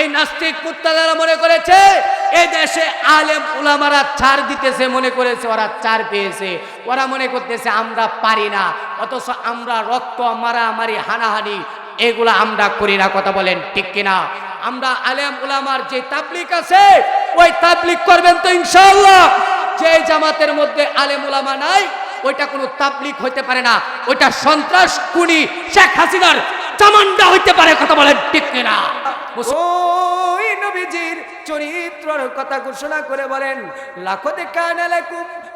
এই নাস্তিক মুক্তাদারা মনে করেছে? এই দেশে আলেম উলামারা ছাড় দিতেছে, মনে করেছে, ওরা ছাড় পেয়েছে। ওরা মনে করতেছে, আমরা পারি না। অথচ আমরা রক্ত, মারামারি, হানাহানি, এগুলা আমরা করি না, কথা বলেন ঠিক কিনা? আমরা আলেম উলামার যে তাবলিক আছে, ওই তাবলিক করবেন তো ইনশাআল্লাহ। যে জামাতের মধ্যে আলেম উলামা নাই, ওইটা কোনো তাবলিক হইতে পারে না। ওইটা সন্ত্রাস কুনি শেখ হাসিনার চামান্ডা হইতে পারে কথা বলেন ঠিক কিনা? ওই নবীজির চরিত্রের কথা ঘোষণা করে বলেন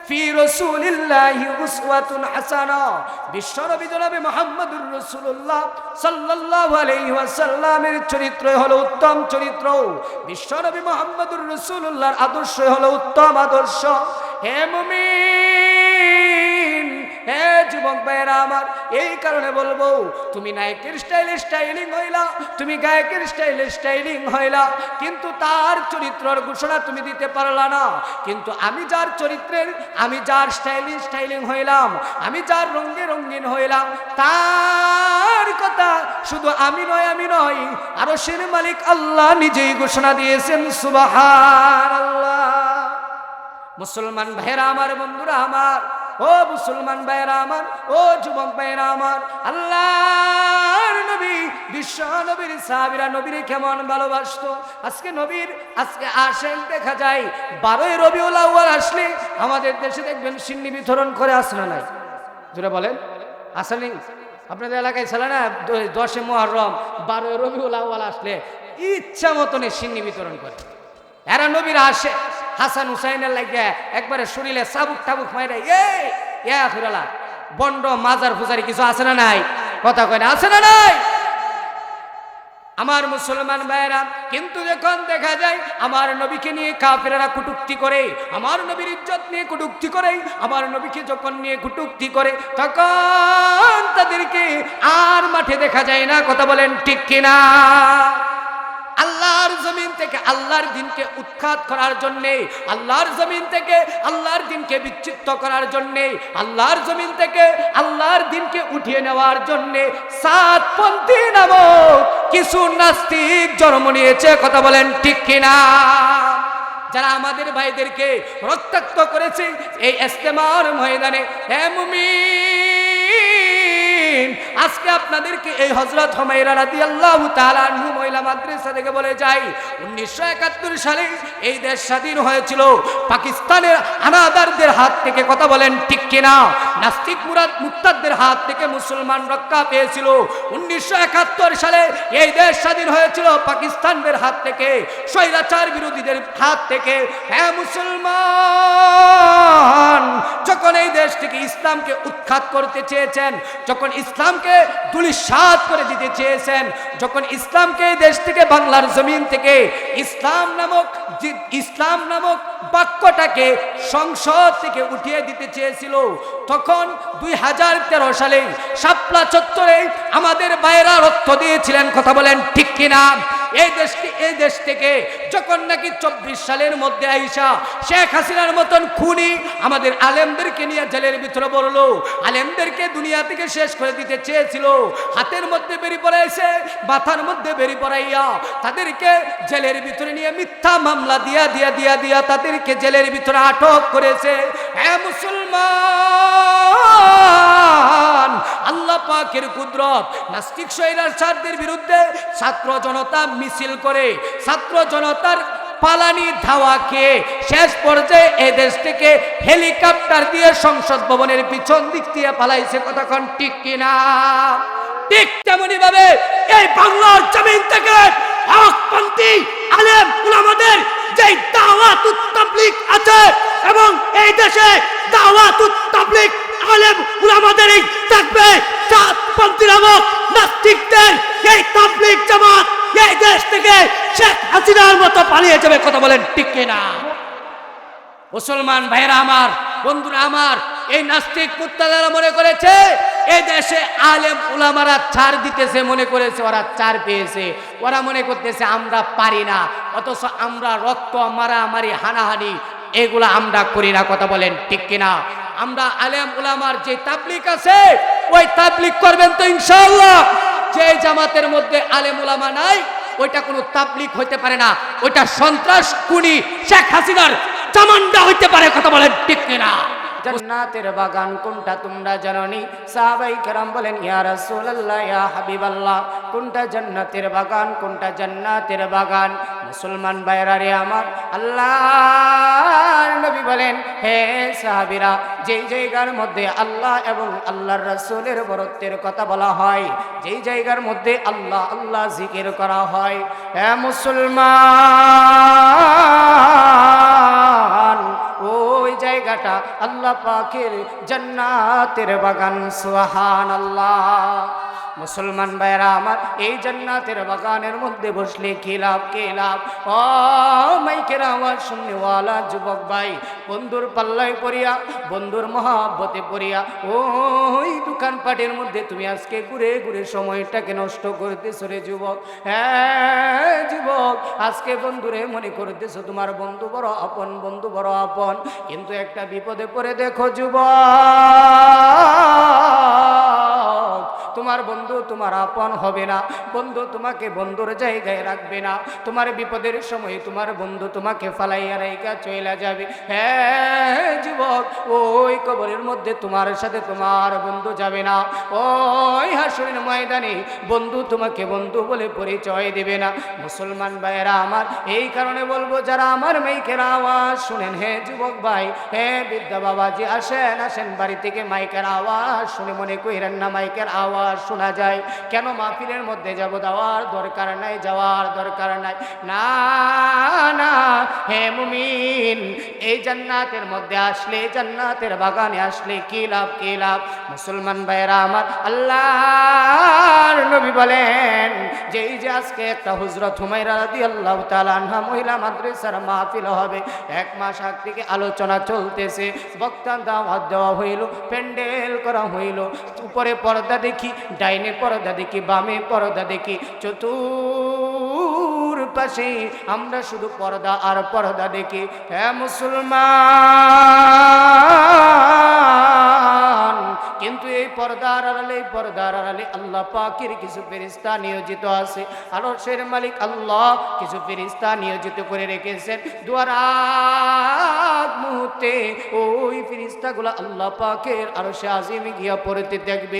ফি উসওয়াতুন হাসানা। বিশ্বনবী জনাবে মুহাম্মদুর রাসূলুল্লাহ সাল্লাল্লাহু আলাইহি ওয়াসাল্লামের চরিত্র হলো উত্তম চরিত্র। বিশ্বনবী মুহাম্মদুর রাসূলুল্লাহর আদর্শ হলো উত্তম আদর্শ। হে মুমিন! যুবক ভাইয়েরা আমার, এই কারণে বলব, তুমি নায়কের স্টাইলে স্টাইলিং হইলা, তুমি গায়কের স্টাইলে স্টাইলিং হইলা, কিন্তু তার চরিত্রের ঘোষণা তুমি দিতে পারলা না। কিন্তু আমি যার চরিত্রের, আমি যার স্টাইলিং স্টাইলিং হইলাম, আমি যার রঙ্গে রঙ্গিন হইলাম, তার কথা শুধু আমি নয় আমি নয় আরও সের মালিক আল্লাহ নিজেই ঘোষণা দিয়েছেন সুবাহান আল্লাহ মুসলমান ভাইরা আমার, বন্ধুরা আমার ও মুসলমান ভাইরা আমার, ও যুবক ভাইরা আমার, আল্লাহর নবী, বিশ্ব নবীর সাহাবীরা নবীর কেমন ভালোবাসতো? আজকে নবীর, আজকে আসেন দেখা যায়, বারোই রবিউল আউয়াল আসলে আমাদের দেশে দেখবেন সিন্নি বিতরণ করে আসলে নাই। জুড়ে বলেন আসলে আপনাদের এলাকায় ছিল না দশে মহরম বারোই রবিউল আউয়াল আসলে ইচ্ছা মতনে সিন্নি বিতরণ করে। এরা নবীর আসে হাসান হুসাইনের লাগে একবারে শরীরে চাবুক টাবুক মাইরে এই, ইয়া বন্ড, মাজার ফুজারি কিছু আছে না নাই? কথা কয় না, আছে না নাই? আমার মুসলমান ভাইয়েরা, কিন্তু যখন দেখা যায় আমার নবীকে নিয়ে কাফেরা কুটুক্তি করে, আমার নবীর ইজ্জত নিয়ে কুটুক্তি করে, আমার নবীকে যখন নিয়ে কুটুক্তি করে, তখন তাদেরকে আর মাঠে দেখা যায় না, কথা বলেন ঠিক কিনা? আল্লাহর জমিন থেকে আল্লাহর দিনকে উৎখাত করার জন্যে, আল্লাহর জমিন থেকে আল্লাহর দিনকে বিচ্ছিন্ন করার জন্যে, আল্লাহর জমিন থেকে আল্লাহর দিনকে উঠিয়ে নেওয়ার জন্যে সাতপন্থী নামক কিছু নাস্তিক জন্ম নিয়েছে। কথা বলেন ঠিক কিনা? যারা আমাদের ভাইদেরকে রক্তাক্ত করেছে এই ইস্তেমার ময়দানে, হে মুমিন! আপনাদেরকে এই হজরত হমাইরা তাআলা আনহু মহিলা মাদ্রাসা থেকে বলে যাই, উনিশশো একাত্তর সালে এই দেশ স্বাধীন হয়েছিল। পাকিস্তানের আনাদারদের হাত থেকে কথা বলেন ঠিক কিনা? নাস্তিক মুরাদ মুক্তারদের হাত থেকে মুসলমান রক্ষা পেয়েছিল। উনিশশো একাত্তর সালে এই দেশ স্বাধীন হয়েছিল। পাকিস্তানদের হাত থেকে, স্বৈরাচার বিরোধীদের হাত থেকে হ্যাঁ মুসলমান, যখন এই দেশ থেকে ইসলামকে উৎখাত করতে চেয়েছেন, যখন ইসলামকে দুলিশাত করে দিতে চেয়েছেন, যখন ইসলামকে এই দেশ থেকে, বাংলার জমিন থেকে, ইসলাম নামক ইসলাম নামক বাক্যটাকে সংসদ থেকে উঠিয়ে দিতে চেয়েছিল। তখন দুই হাজার তেরো সালে শাপলা চত্বরে আমাদের বাইরা রক্ত দিয়েছিলেন, কথা বলেন ঠিক কিনা? এই দেশকে এই দেশ থেকে যখন নাকি চব্বিশ সালের মধ্যে আইসা শেখ হাসিনার মতন খুনি আমাদের আলেমদেরকে নিয়ে জেলের ভিতরে বলল আলেমদেরকে দুনিয়া থেকে শেষ করে দিতে চেয়েছিল। হাতের মধ্যে বেরিয়ে পড়াইছে মাথার মধ্যে বেরিয়ে পড়াইয়া তাদেরকে জেলের ভিতরে নিয়ে মিথ্যা মামলা দিয়া দিয়া দিয়া দিয়া তাদেরকে জেলের ভিতরে আটক করেছে। হ্যাঁ মুসলমান! পাকের কুদরত। নাস্তিক স্বৈরাচারদের বিরুদ্ধে ছাত্র জনতা মিছিল করে, ছাত্র জনতার পালানি ধাওয়াকে শেষ পর্যায়ে এ দেশ থেকে হেলিকপ্টার দিয়ে সংসদ ভবনের পিছন দিক দিয়ে পালাইছে। কতক্ষণ ঠিক কিনা? ঠিক তেমনি ভাবে এই বাংলার জমিন থেকে হকপন্থী, আলেম, উলামাদের যে দাওয়াত তাবলিগ আছে এবং এই দেশে দাওয়াত তাবলিগ আলেম উলামাদের এই থাকবে চাঁদপন্থী নামক নাস্তিকদের এই তাবলিগ জামাত এই দেশ থেকে শেখ হাসিনার মতো পালিয়ে যাবে, কথা বলেন ঠিক না মুসলমান ভাইরা আমার, বন্ধুরা আমার, এই নাস্তিক কুত্তাদারা মনে করেছে? এই দেশে আলেম উলামারা ছাড় দিতেছে, মনে করেছে, ওরা চার পেয়েছে। ওরা মনে করতেছে, আমরা পারি না, অথচ আমরা রক্ত, মারামারি, হানাহানি, এগুলা আমরা করি না, কথা বলেন ঠিক কিনা? আমরা আলেম উলামার যে তাবলিক আছে, ওই তাবলিক করবেন তো ইনশাআল্লাহ। যে জামাতের মধ্যে আলেম উলামা নাই, ওইটা কোনো তাবলিক হইতে পারে না। ওইটা সন্ত্রাস কুনি শেখ হাসিনার জামান্ডা হইতে পারে, কথা বলেন ঠিক কিনা? জান্নাতের বাগান কোনটা তোমরা জাননি? সাহাবাই কেরাম বলেন, ইয়া রাসূলুল্লাহ, ইয়া হাবিবাল্লাহ, কোনটা জান্নাতের বাগান, কোনটা জান্নাতের বাগান? মুসলমান ভাইরা রে আমার আল্লাহ নবী বলেন, হে সাহাবীরা, যেই জায়গার মধ্যে আল্লাহ এবং আল্লাহর রাসূলের বরত্বের কথা বলা হয়, যেই জায়গার মধ্যে আল্লাহ আল্লাহ জিকির করা হয়, হে মুসলমান, ওই জায়গাটা আল্লাহ পাকের জান্নাতের বাগান সুহান আল্লাহ মুসলমান ভাইরা আমার, এই জান্নাতের বাগানের মধ্যে বসলে কি লাভ কি লাভ? ও মাইকের আওয়াজ শুননেওয়ালা যুবক ভাই, বন্ধুর পাল্লায় পড়িয়া, বন্ধুর মহাব্বতে পড়িয়া, ওই দোকানপাটের মধ্যে তুমি আজকে ঘুরে ঘুরে সময়টাকে নষ্ট করতেছো রে যুবক। হ্যাঁ যুবক, আজকে বন্ধুরে মনে করতেছো তোমার বন্ধু বড় আপন, বন্ধু বড় আপন। কিন্তু একটা বিপদে পড়ে দেখো যুবক। তোমার বন্ধু তোমার আপন হবে না। বন্ধু তোমাকে বন্ধুর জায়গায় রাখবে না। তোমার বিপদের সময় তোমার বন্ধু তোমাকে ফালাইয়া রাইকা চলে যাবে। হ্যাঁ যুবক, ওই কবরের মধ্যে তোমার সাথে তোমার বন্ধু যাবে না। ওই হাসুরের ময়দানে বন্ধু তোমাকে বন্ধু বলে পরিচয় দেবে না। মুসলমান ভাইয়েরা আমার, এই কারণে বলব, যারা আমার মেয়েকের আওয়াজ শুনেন হ্যাঁ যুবক ভাই হ্যাঁ বিদ্যা বাবাজি, আসেন আসেন, বাড়ি থেকে মাইকের আওয়াজ শুনে মনে কইরেন না, মাইকের আওয়াজ শোনা যায়, কেন মাহফিলের মধ্যে যাব? যাওয়ার দরকার নাই, যাওয়ার দরকার নাই। না না, হে মুমিন, এই জান্নাতের মধ্যে আসলে জান্নাতের বাগানে আসলে কি লাভ কি লাভ? মুসলমান ভাইয়েরা আমার আল্লাহর নবী বলেন যে এই যে আজকে একটা হুজরত হুমাইরা রাদি আল্লাহ তালানহা মহিলা মাদ্রাসার মাহফিল হবে, এক মাস আগ থেকে আলোচনা চলতেছে, বক্তা দাওয়াত দেওয়া হইল, প্যান্ডেল করা হইল, উপরে পর্দা দেখি ডাইনে পর্দা দেখি, বামে পর্দা দেখি। চতুর পাশে আমরা শুধু পর্দা আর পর্দা দেখি। হ্যাঁ মুসলমান, কিন্তু এই পর্দার আড়ালে, এই পর্দার আড়ালে আল্লাহ পাকের কিছু ফেরিস্তা নিয়োজিত আছে। আরশের মালিক আল্লাহ কিছু ফেরিস্তা নিয়োজিত করে রেখেছেন। দুয়ার মুহূর্তে ওই ফেরিস্তাগুলো আল্লাহ পাকের আরশে আজিমে গিয়া পড়তে দেখবে।